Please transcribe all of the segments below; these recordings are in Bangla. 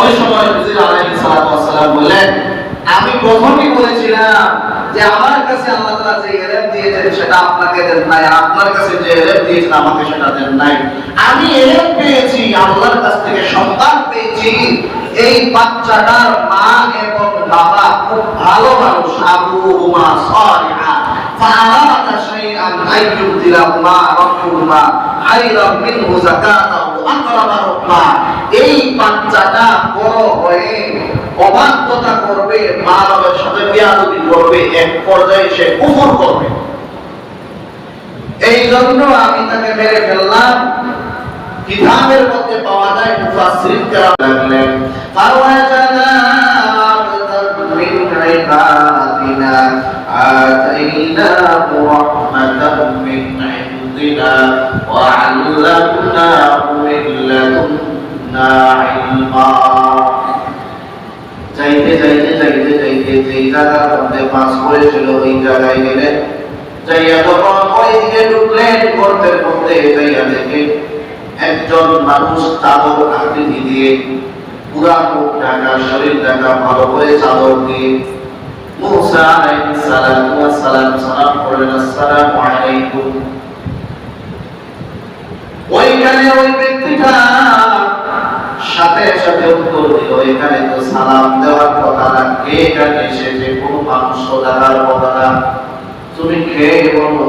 ওই সময় হুজুর আলাইহিস সালাতু ওয়াস সালাম বললেন আমি প্রথমেই বলেছিলাম যে আমার কাছে আল্লাহ তাআলা যে ইলম দিয়েছেন সেটা আপনাকে দেন নাই আর আপনার কাছে যে ইলম দিয়েছেন আমাকে সেটা দেন নাই আমি ইলম পেয়েছি আল্লাহর কাছ থেকে সন্তান পেয়েছি এই বাচ্চাটার মা এবং বাবা খুব ভালো মানুষ আবু হুমা সালিহা فأراد شيئا أن يبدلهما ربهما خيرا منه زكاة وأقرب رحما এই বাচ্চাটা বড় হয়ে অবাধ্যতা করবে মা বাবার সাথে বিয়াদবি করবে, এক পর্যায়ে সে কুফর করবে। এই জন্য আমি তাকে মেরে ফেললাম। কিতাবের মধ্যে পাওয়া যায় মুফাসসিরিন কেরাম লাগলেন যাইতে যাইতে যাইতে যাইতে যেই জায়গার মধ্যে পাস করেছিল, ওই জায়গায় গেলেন যাইয়া যখন ওই দিকে ঢুকলেন, গর্তের মধ্যে যাইয়া দেখে একজন মানুষ চাদর আকৃতি দিয়ে পুরা মুখ ঢাকা, শরীর ঢাকা, ভালো করে চাদর দিয়ে মুসা আলাইহিস সালাতু ওয়াস সালাম সালাম করলেন, আসসালামু আলাইকুম। ওইখানে ওই ব্যক্তিটা সাথে সাথে উত্তর দিল, এখানে তো সালাম দেওয়ার কথা না, কে এখানে এসেছে কোন মানুষ দেখার কথা না? তুমি কে বলো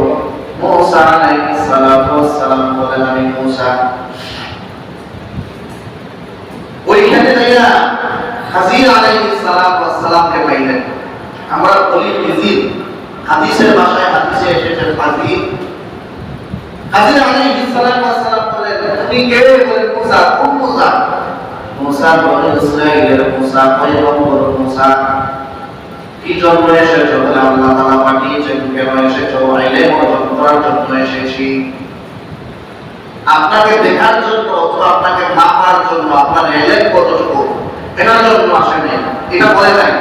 মুসা আলাইহিস সালাতু সালাম বলেন আমি মুসা? ওইখানে যাইয়া হাজির আলাইহিস সালাতু সালামকে পাইলেন। আমরা বলি, হিজির, হাদিসের ভাষায় হাদিসে এসেছে হাজির। হাজির আলাইহিস সালাতু সালাম বলেন তুমি কে? বলে, মুসা কোন মুসা মুসা মুসা মুসা। কি জন্য এসেছ? আল্লাহ পাঠিয়েছেন, কেন এসেছ? আইলে করার জন্য এসেছি। আপনাকে দেখার জন্য অথবা আপনাকে মাপার জন্য, আপনার এলেন কতটুকু? এটার জন্য আসেনি এটা বলে নাই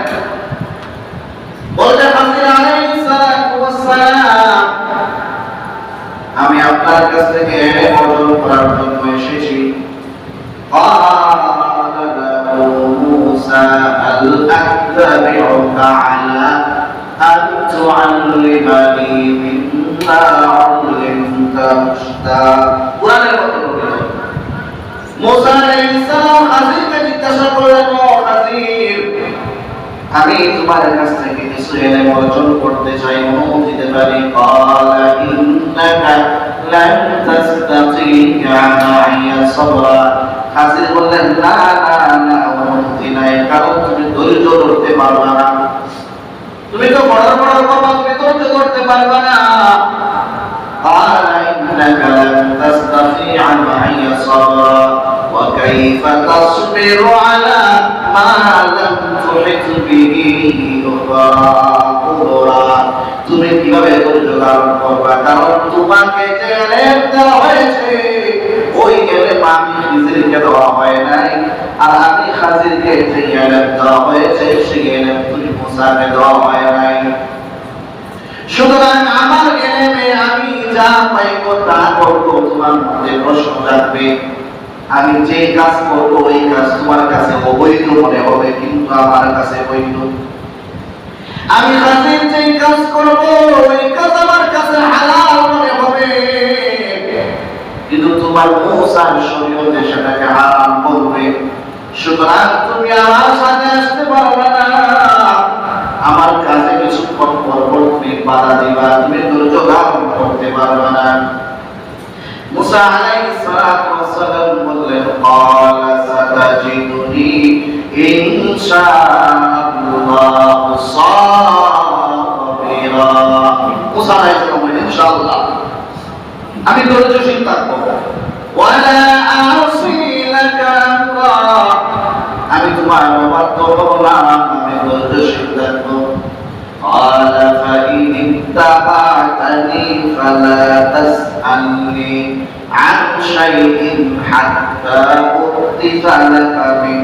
তোমার কাছ থেকে কিছু এলেম অর্জন করতে চাই অনুমতি দিতে পারি قال إنك لن تستطيع معي صبرا হাজির বললেন না না না অনুমতি নাই কারণ তুমি ধৈর্য ধরতে পারবে না তুমি তো বড় বড় কথা তুমি ধৈর্য ধরতে পারবে না قال إنك لن تستطيع معي صبرا وكيف تصبر على ما لم تحط به خبرا তুমি কীভাবে ধৈর্য ধারণ করবা? কারণ তোমাকে যে দেওয়া হয়েছে। ওই এলেম আমি খিজিরকে দেওয়া হয় নাই, আর আমি খাজিরকে যে এলেম দেওয়া হয়েছে, সেই এলেম তুমি মুসাকে দেওয়া হয় নাই। সুতরাং আমার এলেমে আমি যা পাইব তা করব, তোমার মধ্যে প্রশ্ন থাকবে আমি যে কাজ করব, ওই কাজ তোমার কাছে অবৈধ মনে হবে, কিন্তু আমার কাছে বৈধ। আমি রাসেল যেই কাজ করব, ওই কাজ আমার কাছে হালাল মনে হবে। কিন্তু তোমার মৌসার শরীয়তে সেটাকে হারাম বলবে। সুতরাং তুমি আমার সাথে আসতে পারবে না। আমার কাজে কিছু করব তুমি বাধা দিবা, তুমি ধৈর্য ধারণ করতে পারবে না। মুসা আলাইহিস সালাম বললেন ক্বালা সাতাজিদুনি إن شاء الله صابرا মুসা আলাইহিস সালাম বললেন ইনশাআল্লাহ আমি ধৈর্যশীল থাকবো ওয়ালা আসি লাকা আমরা আমি তোমার অবাধ্য হব না আমি ধৈর্যশীল থাকবো قال فإن اتبعتني فلا تسألني عن شيء حتى أحدث لك منه ذكرا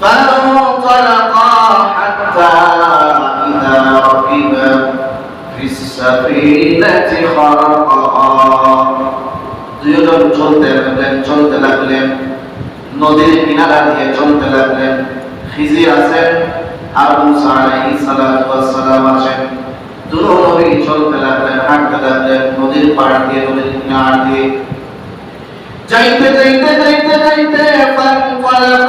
فانطلقا حتى إذا ركبا في السفينة خرقها দুজন চলতে লাগলেন চলতে লাগলেন নদীর কিনারা দিয়ে চলতে লাগলেন খিজির আছেন আর মুসা আলাইহিস সালাতু ওয়াস সালাম আছেন দুনো নবী চলতে লাগলেন হাঁটতে লাগলেন নদীর পাড় দিয়ে নদীর কিনার দিয়ে যাইতে যাইতে যাইতে যাইতে فانطلقا حتى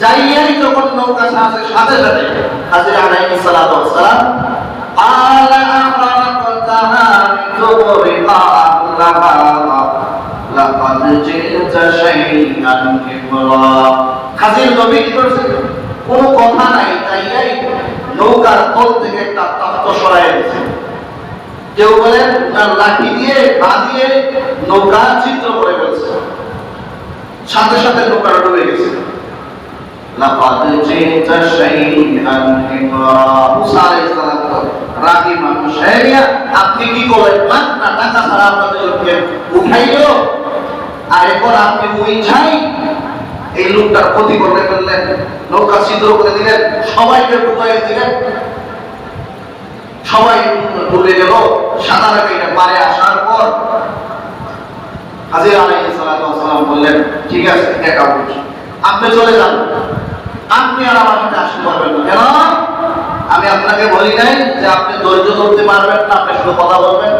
যাইয়াই যখন নৌকা সাথে সাথে সাথে হাজির আলাইহিস সালাতু ওয়াস সালাম قال أخرقتها لتغرق أهلها لقد جئت شيئا إمرا হাজির নবী কি করছে কোনো কথা নাই তাইয়াই নৌকার তল থেকে একটা তত্ত্ব সরাই দিয়েছে কেউ বলেন তার লাঠি দিয়ে পা দিয়ে নৌকা চিত্র করে ফেলছে সাথে সাথে নৌকাটা ডুবে গেছে আপনি কি করলেন? মাত না, টাকা ছাড়া উঠাইলো আর এখন আপনি উইঝাই এই লোকটার ক্ষতি করে ফেললেন নৌকা ছিদ্র করে দিলেন, সবাইকে ডুবাই দিলেন। সবাই ডুবে গেল সাঁতার পারে আসার পর হাজির আলাইহিস সালাম বললেন, ঠিক আছে, একা আপনি চলে যান। আপনি আর আমার সাথে আসতে পারবেন না কেন আমি আপনাকে বলি নাই যে আপনি ধৈর্য ধরতে পারবেন না আপনি শুধু কথা বলবেন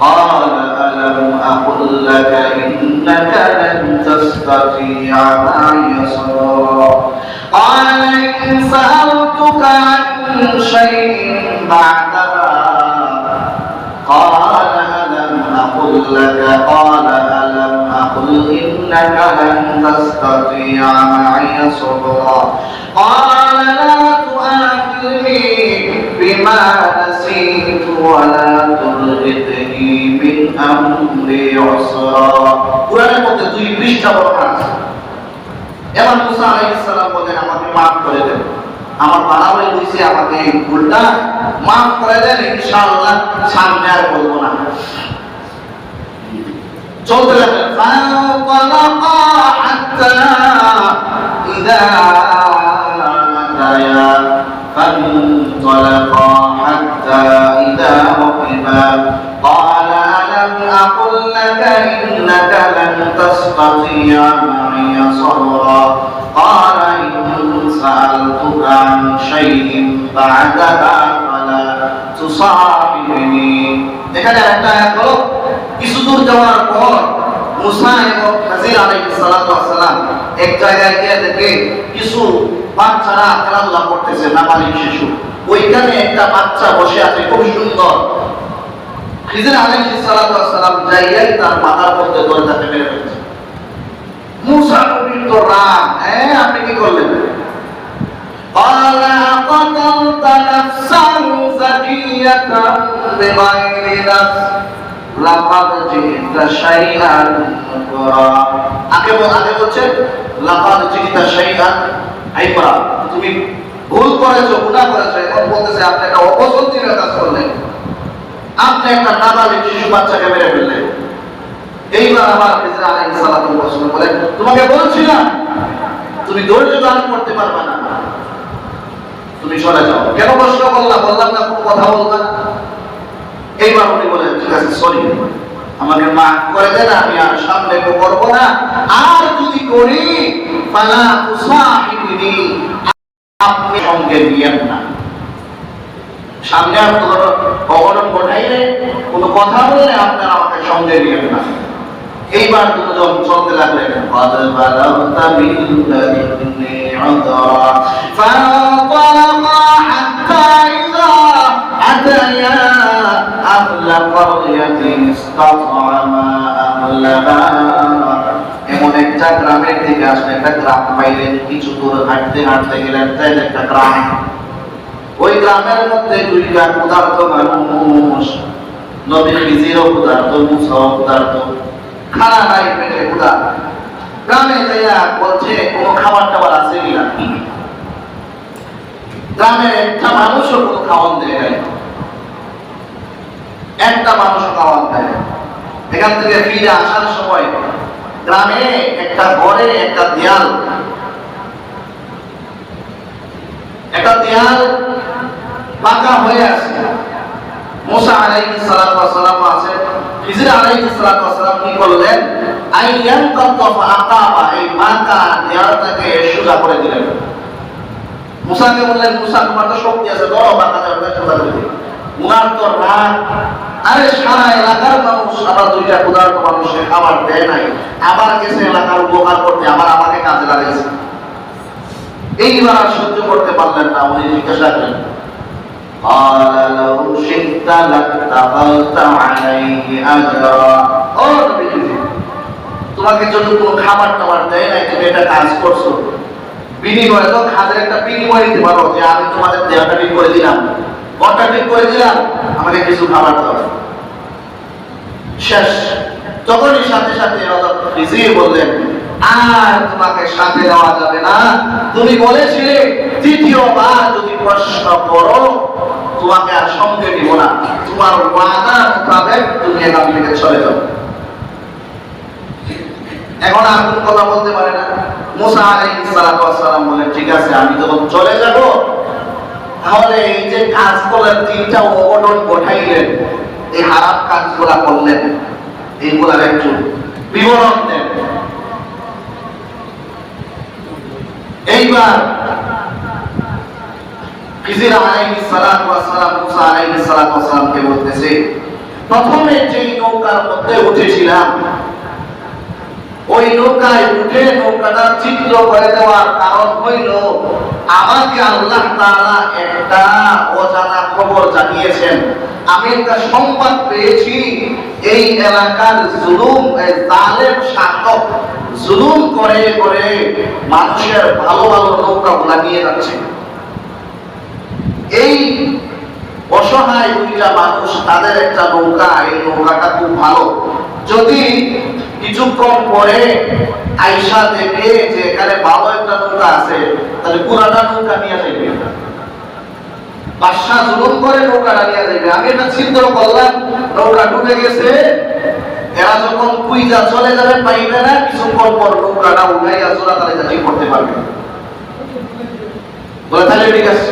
قال ألم أقل لك إنك لن تستطيع معي صبرا قال إن سألتك عن شيء بعدها قال ألم أقل لك قال ألم أقل إنك لن تستطيع معي صبرا قال لا تؤاخذني بما نسيت ولا ترهقني من أمري عسرا কোরআনের মধ্যে দুই পৃষ্ঠা বর্ণনা আছে এবার মুসা আলাইহিস সালাম বলেন আমাকে মাফ করে দেন আমার বাড়া হয়ে গেছে আমাকে এই ভুলটা মাফ করে দেন ইনশাআল্লাহ সামনে আর বলবো না চলতে تستطيع معي صبرا قال إن سألتك عن شيء بعدها فلا تصاحبني এখানে একটা আয়াত হলো কিছু দূর যাওয়ার পর মুসা এবং হাজির আলাইহিস সালাতু ওয়াস সালাম এক জায়গায় গিয়ে দেখে কিছু বাচ্চারা খেলাধুলা করতেছে নাবালিগ শিশু ওইখানে একটা বাচ্চা বসে আছে খুব সুন্দর খিজির আলাইহিস সালাতু ওয়াস সালাম যাইয়াই তার মাথার মধ্যে দরজাতে মেরে ফেলছে মুসা নবীর তো রাগ হ্যাঁ আপনি কি করলেন قال أقتلت نفسا زكية بغير نفس لقد جئت شيئا نكرا আগে বল আগে বলছে লাকাদ জিতা শাইআন আইকরা তুমি ভুল করেছো গুনাহ করেছো এখন বলতেছে আপনি একটা অপছন্দনীয় কাজ করলেন আপনি একটা নাবালিগ শিশু বাচ্চাকে মেরে ফেললেন এইবার আবার খিজর আলাইহিস সালাতু প্রশ্ন বলেন তোমাকে বলছিলাম তুমি ধৈর্য ধারণ করতে পারবে না। তুমি সরে যাও। কেন প্রশ্ন করলাম বললাম না, কোনো কথা বলবা না। এইবার উনি বলেন ঠিক আছে, সরি। আমাকে মাফ করে দেন, আমি আর সামনে তো করব না। আর যদি করি, ফালা তুসাহিবিনি, আপনি সঙ্গে নিয়েন না। সামনে আর অঘটন ঘটাইলে কোনো কথা বললে আপনার আমাকে সঙ্গে নিয়েন না। এইবার দুজন চলতে লাগলেন قد بلغت من لدني عذرا فانطلقا حتى إذا أتيا أهل قرية استطعما أهلها এমন একটা গ্রামের দিকে আসলে একটা গ্রাম পাইলেন কিছু দূর হাঁটতে হাঁটতে গেলেন তাই একটা গ্রাম ওই গ্রামের মধ্যে দুইটা ক্ষুধার্ত মানুষ নবী খিজিরও ক্ষুধার্ত মুসাও ক্ষুধার্ত খানা নাই পেটে ক্ষুধা। গ্রামে যাইয়া বলছে, কোনো খাবার টাবার আছে কিনা? গ্রামের একটা মানুষও কোনো খাওয়ান দেয় নাই। একটা মানুষও খাওয়ান দেয় এখান থেকে ফিরে আসার সময় গ্রামে একটা ঘরে একটা দেয়াল। একটা দেয়াল পাকা হয়ে আছে। মুসা আলাইহিস সালাতু ওয়াস সালাম আছে। খিজির আলাইহিস সালাতু ওয়াস সালাম কি করলেন আইয়ান তাফা আকাবা, এই পাকা দেয়ালটাকে সোজা করে দিলেন। মুসাকে বললেন, মুসা, তোমার তো শক্তি আছে, ধরো দেয়ালটা সোজা করে দিও উনার তো রাগ। আরে, সারা এলাকার মানুষ আবার দুইটা ক্ষুধার্ত মানুষের খাবার দেয় নাই। আবার গেছে এলাকার উপকার করতে, আবার আমাকে কাজে লাগাইছে। এইবার আর সহ্য করতে পারলেন না, উনি জিজ্ঞাসা করেন قال لو شئت لاتخذت عليه أجرا ও নবীজি, তোমাকে জন্য কোনো খাবার টাবার দেয় নাই তুমি এটা কাজ করছো বিনিময়ে তো খাদের একটা বিনিময় দিতে পারো যে আমি তোমাদের দেহটা ঠিক করে দিলাম ঘরটা ঠিক করে দিলাম আমাকে কিছু খাবার দাও শেষ তখনই সাথে সাথে হযরত খিজির বললেন আর তোমাকে সাথে দেওয়া যাবে না তুমি বলেছিলে তৃতীয়বার যদি প্রশ্ন করো, তোমাকে আর সঙ্গে নিব না। তোমার ওয়াদা তুমি এখান থেকে চলে যাও। এখন আর কোনো কথা বলতে পারে না। মুসা ওয়াস সালাম ঠিক আছে, আমি যখন চলে যাব, তাহলে এই যে কাজ করলেন, তিনটা অঘটন ঘটাইলেন এই হারাম কাজগুলা করলেন। এইগুলার একটু বিবরণ দেন। এইবার খিজির আলাইহিস সালাতু ওয়াস সালাম, মুসা আলাইহিস সালামকে বলতেছে, প্রথমে যেই নৌকার মধ্যে উঠেছিলাম, ওই নৌকায় উঠে নৌকাটা চিত্র করে দেওয়ার কারণ হইল, আমাকে আল্লাহ তাআলা একটা অজানা খবর জানিয়েছেন। আমি একটা সংবাদ পেয়েছি, এই এলাকার জুলুম জালেম, শাসক জুলুম করে করে মানুষের ভালো ভালো নৌকা গুলা নিয়ে এই অসহায় দুইটা মানুষ, তাদের একটা নৌকা, এই নৌকাটা খুব ভালো। যদি কিছুক্ষণ পরে আইসা দেখে যে এখানে ভালো একটা নৌকা আছে, তাহলে পুরাটা নৌকা নিয়ে যাইবে বাদশাহ জুলুম করে নৌকাটা নিয়ে যাইবে। আমি এটা চিন্তা করলাম, নৌকা ডুবে গেছে। এরা যখন কুইজা চলে যাবে, পাইবে না, কিছুক্ষণ পর নৌকাটা করতে পারবে। বলে তাহলে ঠিক আছে।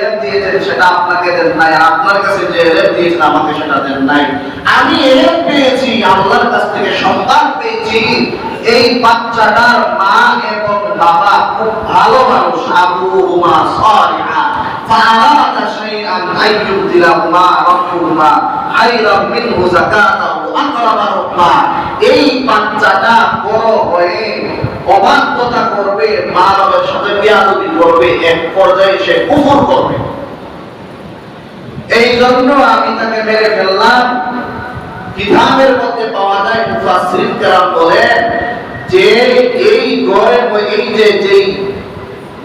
দিয়েছেন সেটা আপনাকে দেন নাই আর আপনার কাছে যে ইলম দিয়েছেন আমাকে সেটা দেন নাই আমি ইলম পেয়েছি আল্লাহর কাছ থেকে সন্তান পেয়েছি এই বাচ্চাটার মা এবং বাবা খুব ভালো মানুষ আবু হুমা সালিহা فأراد شيئا أن يبدلهما ربهما خيرا منه زكاة وأقرب رحما এই বাচ্চাটা বড় হয়ে অবাধ্যতা করবে মা বাবার সাথে বিয়াদবি করবে এক পর্যায়ে সে কুফর করবে এই জন্য আমি তাকে মেরে ফেললাম। কিতাবের মধ্যে পাওয়া যায় মুফাসসিরিন কেরাম বলেন যে এই ঘরে এই যে যেই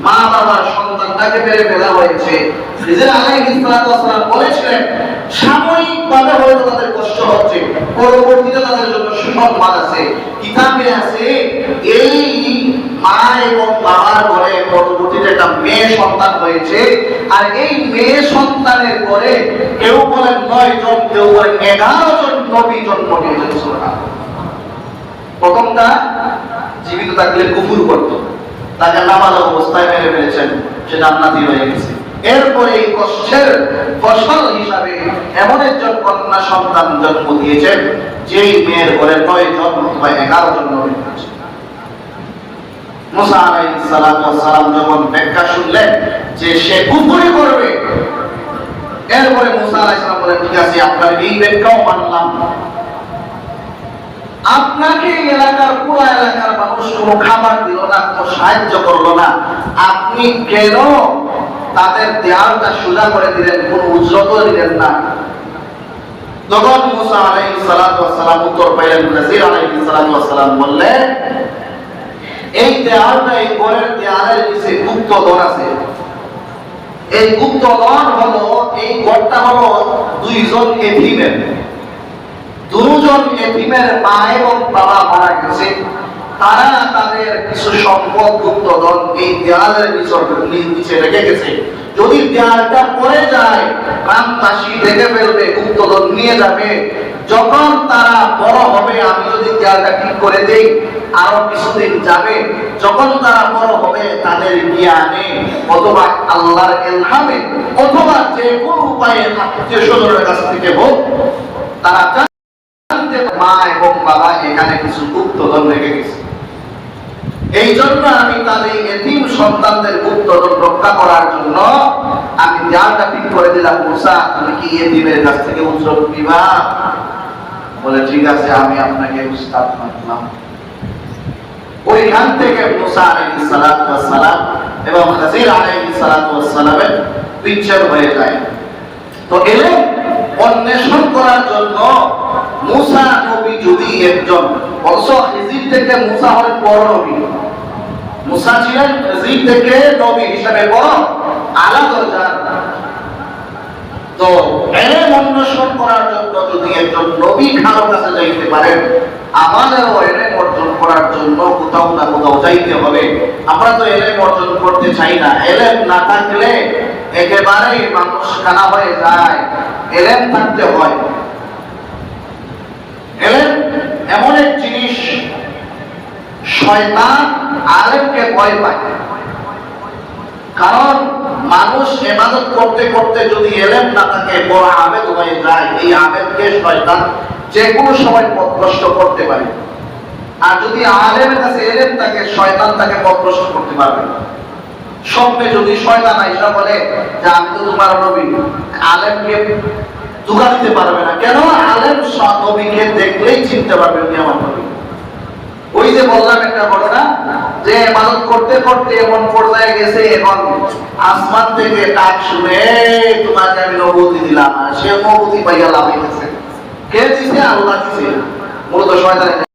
মা বাবার সন্তানটাকে মেরে ফেলা হয়েছে। নিজের আলাইহিস সালাম বলেছিলেন সাময়িকভাবে হয়তো তাদের কষ্ট হচ্ছে। পরবর্তীতে তাদের জন্য আছে। কিতাবে আছে, এই মা এবং বাবার ঘরে পরবর্তীতে একটা মেয়ে সন্তান হয়েছে। আর এই মেয়ে সন্তানের কেউ বলেন নয় জন, কেউ বলেন এগারো জন নবী জন্ম নিয়েছেন। প্রথমটা, জীবিত থাকলে কুফুর করত। তাকে নামাজ অবস্থায় মেরে ফেলেছেন। সে জান্নাতি হয়ে গেছে। এরপরে এই কষ্টের ফসল হিসাবে এমন একজন কন্যা সন্তান জন্ম দিয়েছেন, যেই মেয়ের ঘরে নয় জন অথবা এগারো জন নবী হয়েছে মুসা যখন ব্যাখ্যা শুনলেন যে সে করবে, এরপরে মুসা আলাইহিস সালাম বলেন, ঠিক আছে, আপনার এই ব্যাখ্যাও মানলাম। আপনাকে এলাকার পুরো এলাকার মানুষ কোনো খাবার দিল না, কোনো সাহায্য করল না। আপনি কেন তাদের দেয়ালটা সোজা করে দিলেন, কোন উজ্জ্বত দিলেন না। তখন মুসা সালাতু সালাম উত্তর পাইলেন সালাতু ওয়াস সালাম বললেন, এই দেয়ালটা এই ঘরের দেয়ালের নিচে গুপ্ত দর আছে। এই গুপ্ত দর হলো, এই ঘরটা হলো দুইজন এতিমের দুজন এতিমের মা এবং বাবা মারা গেছে। তারা তাদের কিছু সম্পদ গুপ্তধন এই দেয়ালের নিচে রেখে গেছে। যদি দেয়ালটা পড়ে যায়, গ্রামবাসী দেখে ফেলবে গুপ্তধন নিয়ে যাবে। যখন তারা বড় হবে, আমি যদি দেয়ালটা ঠিক করে দেই, আরও কিছুদিন যাবে। যখন তারা বড় হবে, তাদের জ্ঞানে অথবা আল্লাহর এলহামে অথবা যে কোনো উপায়ে আত্মীয় স্বজনের কাছ থেকে হোক, তারা মা এবং বাবা এখানে কিছু গুপ্তধন রেখে গেছে। এই জন্য আমি তাদের এতিম সন্তানদের গুপ্তধন রক্ষা করার জন্য আমি দেয়ালটা ঠিক করে দিলাম, মুসা তুমি কি এতিমের কাছ থেকে উজ্জ্বল দিবা? বলে, ঠিক আছে, আমি আপনাকে উস্তাদ মানলাম। ওইখান থেকে মুসা আলাইহিস সালাতু ওয়াস সালাম এবং আলাইহিস সালাতু ওয়াস সালামের বিচ্ছেদ হয়ে যায়। তো এলে অন্বেষণ করার জন্য মুসা নবী যদি একজন অবশ্য থেকে মুসা হলেন বড় নবী মুসা ছিলেন হিজির থেকে নবী হিসাবে বড় আলা দরজার তো এলেম অন্বেষণ করার জন্য যদি একজন নবী কারও কাছে যাইতে পারেন, আমাদেরও এলেম অর্জন করার জন্য কোথাও না কোথাও যাইতে হবে। আমরা তো এলেম অর্জন করতে চাই না। এলেম না থাকলে একেবারেই মানুষ কানা হয়ে যায়। এলেম থাকতে হয়। এলেম এমন এক জিনিস কারণ মানুষ এবাদত করতে করতে যদি এলেম না থাকে, বড় আবেদ হয়ে যায়। এই আবেদকে শয়তান যে কোনো সময় পথভ্রষ্ট করতে পারে। আর যদি আলেমের কাছে এলেম থাকে, শয়তান তাকে পথভ্রষ্ট করতে পারবে। স্বপ্নে যদি শয়তান আইসা বলে যে, আমি তো তোমার নবী। আলেমকে দুগা দিতে পারবে না। কেন? আলেম নবীকে দেখলেই চিনতে পারবে উনি আমার নবী। ওই যে বললাম একটা ঘটনা যে ইবাদত করতে করতে এমন পর্যায়ে গেছে এখন আসমান থেকে ডাক শুনে "এই, তোমাকে আমি নবতি দিলাম। সে নবতি পাইয়া লাভ কে দিছে? আল্লাহ দিছে। মূলত শয়তানের